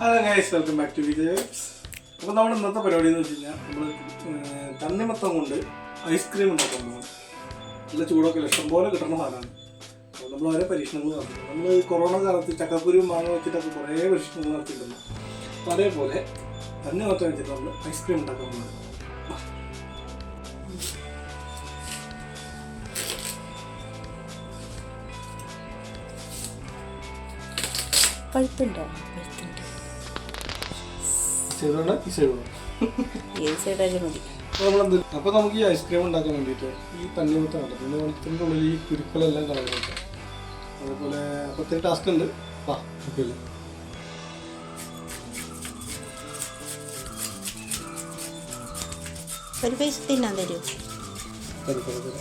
Hello guys welcome back to Vijay അപ്പോൾ നമ്മുടെ ഇന്നത്തെ പരിപാടി എന്ന് വെച്ച് കഴിഞ്ഞാൽ നമ്മൾ തണ്ണിമത്തം കൊണ്ട് ഐസ്ക്രീം ഉണ്ടാക്കാൻ പോകും നല്ല ചൂടൊക്കെ ഇഷ്ടം പോലെ കിട്ടുന്ന സാധനമാണ്. അപ്പോൾ നമ്മൾ ഓരോ പരീക്ഷണങ്ങൾ നടത്തുന്നു നമ്മൾ കൊറോണ കാലത്ത് ചക്കക്കുരു മാങ്ങ വെച്ചിട്ടൊക്കെ കുറേ പരീക്ഷണങ്ങൾ നടത്തിയിട്ടുണ്ട്. അപ്പോൾ അതേപോലെ തണ്ണിമത്തം വെച്ചിട്ട് നമ്മൾ ഐസ്ക്രീം ഉണ്ടാക്കാൻ പോകുന്നത് പഴുത്തുണ്ട്? ചെയ്തോണ്ട് ഈ ചെയ്തോണ്ട് ഏത് സൈഡായാലും മതി. അപ്പോൾ നമ്മളെന്ത് അപ്പോൾ നമുക്ക് ഈ ഐസ്ക്രീം ഉണ്ടാക്കാൻ വേണ്ടിയിട്ട് ഈ തണ്ണിമത്തം തണ്ണിമത്തത്തിന്റെ ഉള്ളിൽ ഈ കുരുക്കളെല്ലാം കളയുന്നുണ്ട്. അതേപോലെ അപ്പോൾ ഒത്തിരി ടാസ്ക് ഉണ്ട്. വാ ഒരു പൈസ തിന്നാൻ തരൂ തരും തരും.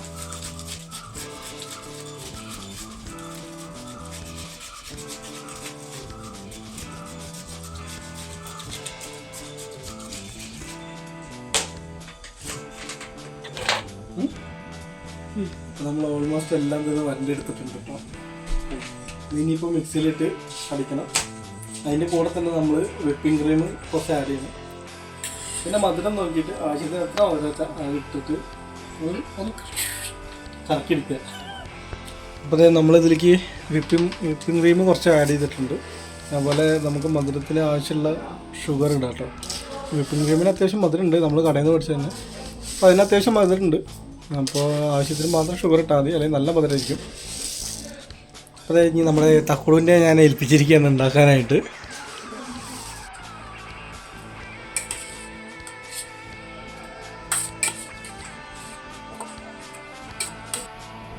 നമ്മൾ ഓൾമോസ്റ്റ് എല്ലാം തന്നെ വരണ്ടെടുത്തിട്ടുണ്ട് കേട്ടോ ഇനിയിപ്പോൾ മിക്സിയിലിട്ട് അടിക്കണം. അതിന്റെ കൂടെ തന്നെ നമ്മൾ വിപ്പിംഗ് ക്രീം കുറച്ച് ആഡ് ചെയ്യണം. പിന്നെ മധുരം നോക്കിയിട്ട് ആവശ്യത്തിന് എത്ര മധുരം ഇട്ടിട്ട് ഒരു ഒന്ന് കറക്കിയെടുക്കുക. അപ്പോൾ നമ്മളിതിലേക്ക് വിപ്പിംഗ് വിപ്പിംഗ് ക്രീം കുറച്ച് ആഡ് ചെയ്തിട്ടുണ്ട്. അതുപോലെ നമുക്ക് മധുരത്തിന് ആവശ്യമുള്ള ഷുഗർ ഇടാം കേട്ടോ. വിപ്പിംഗ് ക്രീമിന് അത്യാവശ്യം മധുരമുണ്ട്. നമ്മൾ കടയിൽ നിന്ന് പഠിച്ചു തന്നെ അപ്പോൾ അതിന് അത്യാവശ്യം മധുരം ഉണ്ട് അപ്പോൾ ആവശ്യത്തിന് മാത്രം ഷുഗർ ഇട്ടാൽ മതി അല്ലെങ്കിൽ നല്ല മധുരമായിരിക്കും അത് കഴിഞ്ഞ് നമ്മുടെ തക്കുളുവിന്റെ ഞാൻ ഏൽപ്പിച്ചിരിക്കുകയാണ് ഉണ്ടാക്കാനായിട്ട്.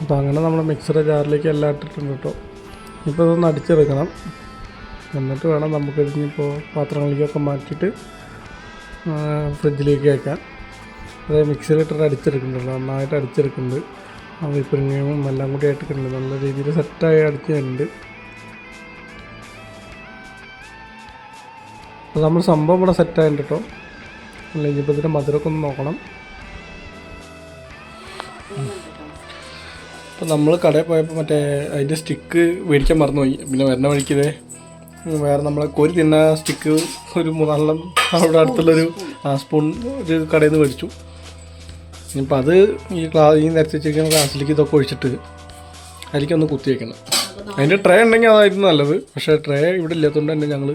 അപ്പോൾ അങ്ങനെ നമ്മൾ മിക്സറെ ജാറിലേക്ക് എല്ലാം ഇട്ടിട്ടുണ്ട് കേട്ടോ. ഇപ്പോൾ ഇതൊന്ന് അടിച്ചെടുക്കണം. എന്നിട്ട് വേണം നമുക്ക് ഇതിനിപ്പോൾ പാത്രങ്ങളിലേക്കൊക്കെ മാറ്റിയിട്ട് ഫ്രിഡ്ജിലേക്ക് വയ്ക്കാൻ അത് മിക്സിയിലിട്ടിട്ട് അടിച്ചെടുക്കുന്നുണ്ട്. നന്നായിട്ട് അടിച്ചെടുക്കുന്നുണ്ട്. ആ വിപ്പിങ്ങും എല്ലാം കൂടി ആയിട്ടുണ്ട് നല്ല രീതിയിൽ സെറ്റായി അടിച്ചിട്ടുണ്ട്. അപ്പോൾ നമ്മൾ സംഭവം ഇവിടെ സെറ്റായിട്ടുണ്ട് കേട്ടോ അല്ലെങ്കിൽ ഇപ്പോൾ ഇതിന്റെ മധുരമൊക്കെ ഒന്ന് നോക്കണം. അപ്പോൾ നമ്മൾ കടയിൽ പോയപ്പോൾ മറ്റേ അതിന്റെ സ്റ്റിക്ക് മേടിക്കാൻ മറന്നുപോയി. പിന്നെ വരുന്ന വഴിക്കിതേ വേറെ നമ്മളെ കോരി തിന്ന സ്റ്റിക്ക് ഒരു മൂന്നാലെണ്ണം അവിടെ അടുത്തുള്ളൊരു സ്പൂൺ ഒരു കടയിൽ നിന്ന് മേടിച്ചു. ഇനിയിപ്പോൾ അത് ഈ ക്ലാ ഈ നിരത്തി വെച്ചിരിക്കുന്ന ക്ലാസ്സിലേക്ക് ഇതൊക്കെ ഒഴിച്ചിട്ട് അതിലേക്ക് ഒന്ന് കുത്തി വെക്കണം. അതിന്റെ ട്രേ ഉണ്ടെങ്കിൽ അതായിരുന്നു നല്ലത്. പക്ഷേ ട്രേ ഇവിടെ ഇല്ലാത്തതുകൊണ്ട് തന്നെ ഞങ്ങൾ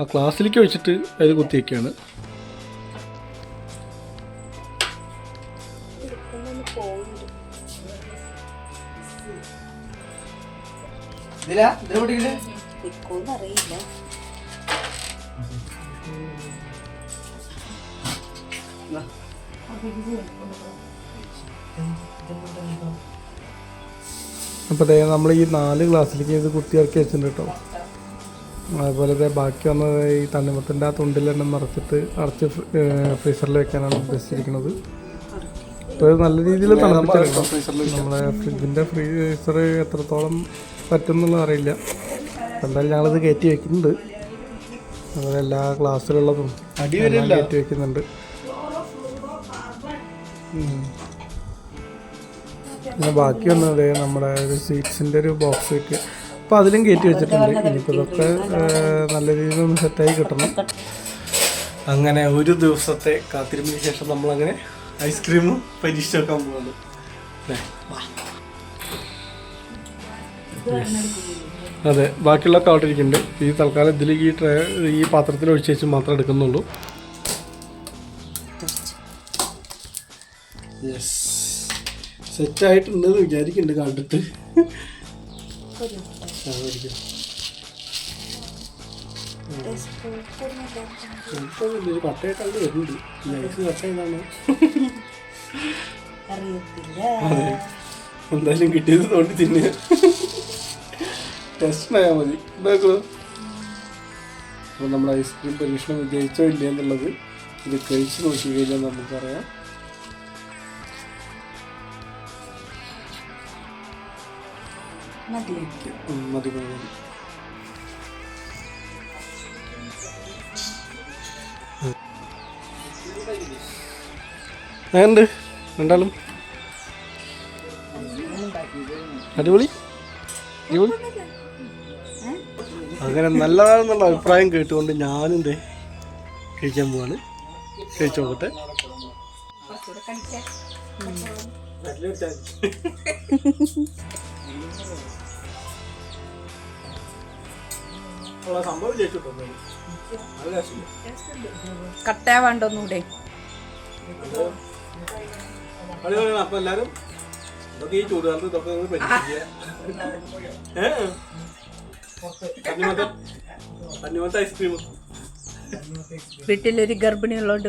ആ ക്ലാസ്സിലേക്ക് ഒഴിച്ചിട്ട് അത് കുത്തി വയ്ക്കുകയാണ് അറിയില്ല അപ്പോൾ ദേ നമ്മൾ ഈ നാല് ഗ്ലാസ്സിലേക്ക് ഇത് കുത്തി ഇറക്കി വെച്ചിട്ടുണ്ട് കേട്ടോ. അതുപോലെ തന്നെ ബാക്കി വന്നത് ഈ തണ്ണിമത്തിന്റെ ആ തുണ്ടിലെണ്ണം നിറച്ചിട്ട് അടച്ച് ഫ്രീസറിൽ വെക്കാനാണ് ഉദ്ദേശിച്ചിരിക്കുന്നത്. അപ്പോൾ നല്ല രീതിയിൽ ഫ്രീസറിൽ നമ്മളെ ഫ്രിഡ്ജിന്റെ ഫ്രീസർ എത്രത്തോളം പറ്റും എന്നുള്ളത് അറിയില്ല. എന്തായാലും ഞങ്ങളിത് കയറ്റി വെക്കുന്നുണ്ട്. അതുപോലെ എല്ലാ ഗ്ലാസ്സിലുള്ളതും എല്ലാം കയറ്റി വെക്കുന്നുണ്ട്. പിന്നെ ബാക്കി വന്നത് നമ്മുടെ ഒരു സ്വീറ്റ്സിന്റെ ഒരു ബോക്സ് ഒക്കെ അപ്പോൾ അതിലും കയറ്റി വെച്ചിട്ടുണ്ട്. ഇനിയിപ്പോൾ ഇതൊക്കെ നല്ല രീതിയിൽ ഒന്ന് സെറ്റായി കിട്ടണം. അങ്ങനെ ഒരു ദിവസത്തെ കാത്തിരിപ്പിന് ശേഷം നമ്മളങ്ങനെ ഐസ്ക്രീം പരീക്ഷിച്ച് വെക്കാൻ പോകുന്നത് അല്ലേ? അതെ ബാക്കിയുള്ള അവിടെ ഇരിക്കുന്നുണ്ട്. ഈ തൽക്കാലം ഇതിൽ ഈ ട്രേ ഈ പാത്രത്തിൽ ഒഴിച്ച് വെച്ച് മാത്രമേ എടുക്കുന്നുള്ളൂ. യെസ് സെറ്റായിട്ടുണ്ടെന്ന് വിചാരിക്കുന്നുണ്ട് കണ്ടിട്ട് ഒരു കട്ടയായിട്ടാണ് വരുന്നുണ്ട് എന്തായാലും കിട്ടിയത് തോണ്ടി തിന്നുക ടെസ്റ്റിനായാൽ മതി. അപ്പോൾ നമ്മുടെ ഐസ്ക്രീം പരീക്ഷണം വിജയിച്ചോ ഇല്ല എന്നുള്ളത് ഇത് കഴിച്ച് നോക്കി കഴിഞ്ഞാൽ നമുക്കറിയാം. മതി മതി രണ്ടാളും? അടിപൊളി? അടിപൊളി? അങ്ങനെ നല്ലതാണെന്നുള്ള അഭിപ്രായം കേട്ടുകൊണ്ട് ഞാനും ദേ കഴിക്കാൻ പോവാണ്. കഴിച്ചു നോക്കട്ടെ. അടിപൊളിയാണ്. അപ്പൊ എല്ലാരും ഇതൊക്കെ ഈ ചൂടുകാലത്ത് ഇതൊക്കെ തണ്ണിമത്തൻ ഐസ്ക്രീം വീട്ടിലൊരു ഗർഭിണി ഉള്ളോണ്ട്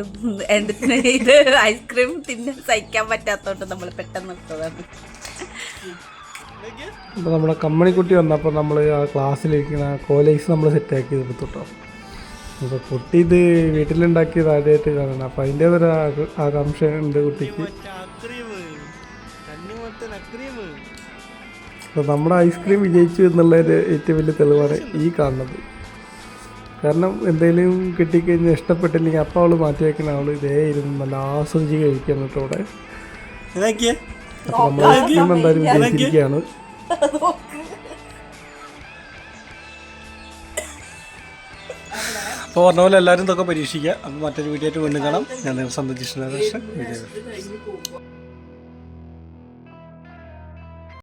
എന്തിന് ഇത്? ഐസ്ക്രീം തിന്നാൻ സഹിക്കാൻ പറ്റാത്തോണ്ട് നമ്മൾ പെട്ടെന്ന് എടുത്തതാണ് അപ്പോൾ നമ്മുടെ കമ്മണിക്കുട്ടി വന്നപ്പോൾ നമ്മൾ ആ ക്ലാസ്സിലിരിക്കുന്ന കോലേജ് നമ്മൾ സെറ്റാക്കി എടുത്തു കേട്ടോ അപ്പോൾ കുട്ടി ഇത് വീട്ടിലുണ്ടാക്കിയത് ആദ്യമായിട്ട് കാണണം. അപ്പോൾ അതിന്റെ ഒരു ആക- ആകാംക്ഷ ഉണ്ട് കുട്ടിക്ക്. അപ്പോൾ നമ്മുടെ ഐസ്ക്രീം വിജയിച്ചു എന്നുള്ളൊരു ഏറ്റവും വലിയ തെളിവാണ് ഈ കാണുന്നത്. കാരണം എന്തെങ്കിലും കിട്ടിക്കഴിഞ്ഞാൽ ഇഷ്ടപ്പെട്ടില്ലെങ്കിൽ അപ്പം അവൾ മാറ്റി വയ്ക്കുന്ന അവൾ ഇതേ ഇരുന്ന് നല്ല ആസ്വദിച്ച് കഴിക്കാൻ കേട്ടോ അവിടെ എന്തായാലും വിജയിച്ചിരിക്കുകയാണ്. അപ്പോൾ പറഞ്ഞ പോലെ എല്ലാവരും ഇതൊക്കെ പരീക്ഷിക്കുക. അപ്പോൾ മറ്റൊരു വീഡിയോ ആയിട്ട് വീണ്ടും കാണാം. ഞാൻ സന്തോഷിച്ചു വീഡിയോ